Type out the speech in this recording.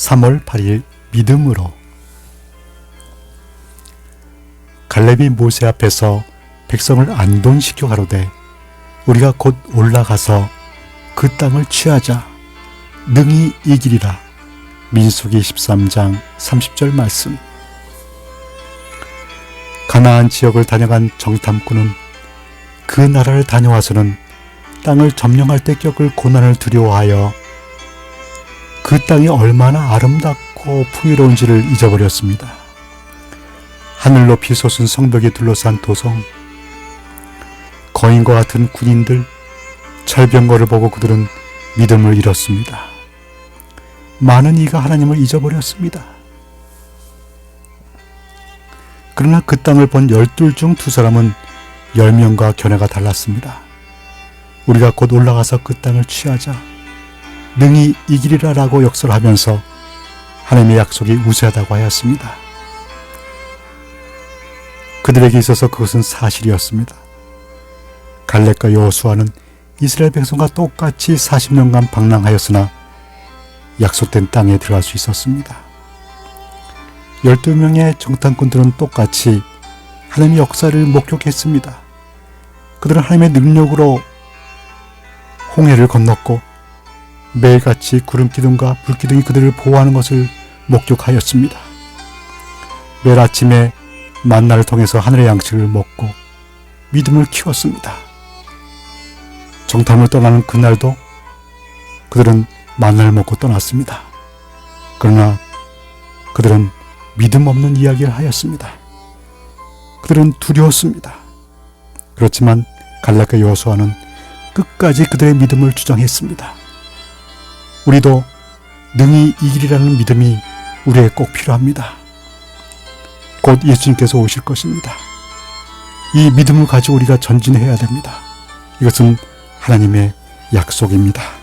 3월 8일 믿음으로 갈렙이 모세 앞에서 백성을 안동시켜 가로되 우리가 곧 올라가서 그 땅을 취하자. 능히 이기리라. 민수기 13장 30절 말씀. 가나안 지역을 다녀간 정탐꾼은 그 나라를 다녀와서는 땅을 점령할 때 겪을 고난을 두려워하여 그 땅이 얼마나 아름답고 풍요로운지를 잊어버렸습니다. 하늘 높이 솟은 성벽에 둘러싼 도성, 거인과 같은 군인들, 철병거를 보고 그들은 믿음을 잃었습니다. 많은 이가 하나님을 잊어버렸습니다. 그러나 그 땅을 본 열둘 중 두 사람은 열 명과 견해가 달랐습니다. 우리가 곧 올라가서 그 땅을 취하자 능히 이기리라 라고 역설하면서 하나님의 약속이 우세하다고 하였습니다. 그들에게 있어서 그것은 사실이었습니다. 갈렙과 여호수아는 이스라엘 백성과 똑같이 40년간 방랑하였으나 약속된 땅에 들어갈 수 있었습니다. 12명의 정탐꾼들은 똑같이 하나님의 역사를 목격했습니다. 그들은 하나님의 능력으로 홍해를 건넜고 매일같이 구름 기둥과 불 기둥이 그들을 보호하는 것을 목격하였습니다. 매일 아침에 만나를 통해서 하늘의 양식을 먹고 믿음을 키웠습니다. 정탐을 떠나는 그날도 그들은 만나를 먹고 떠났습니다. 그러나 그들은 믿음 없는 이야기를 하였습니다. 그들은 두려웠습니다. 그렇지만 갈락과 여호수아는 끝까지 그들의 믿음을 주장했습니다. 우리도 능히 이기리라는 믿음이 우리에게 꼭 필요합니다. 곧 예수님께서 오실 것입니다. 이 믿음을 가지고 우리가 전진해야 됩니다. 이것은 하나님의 약속입니다.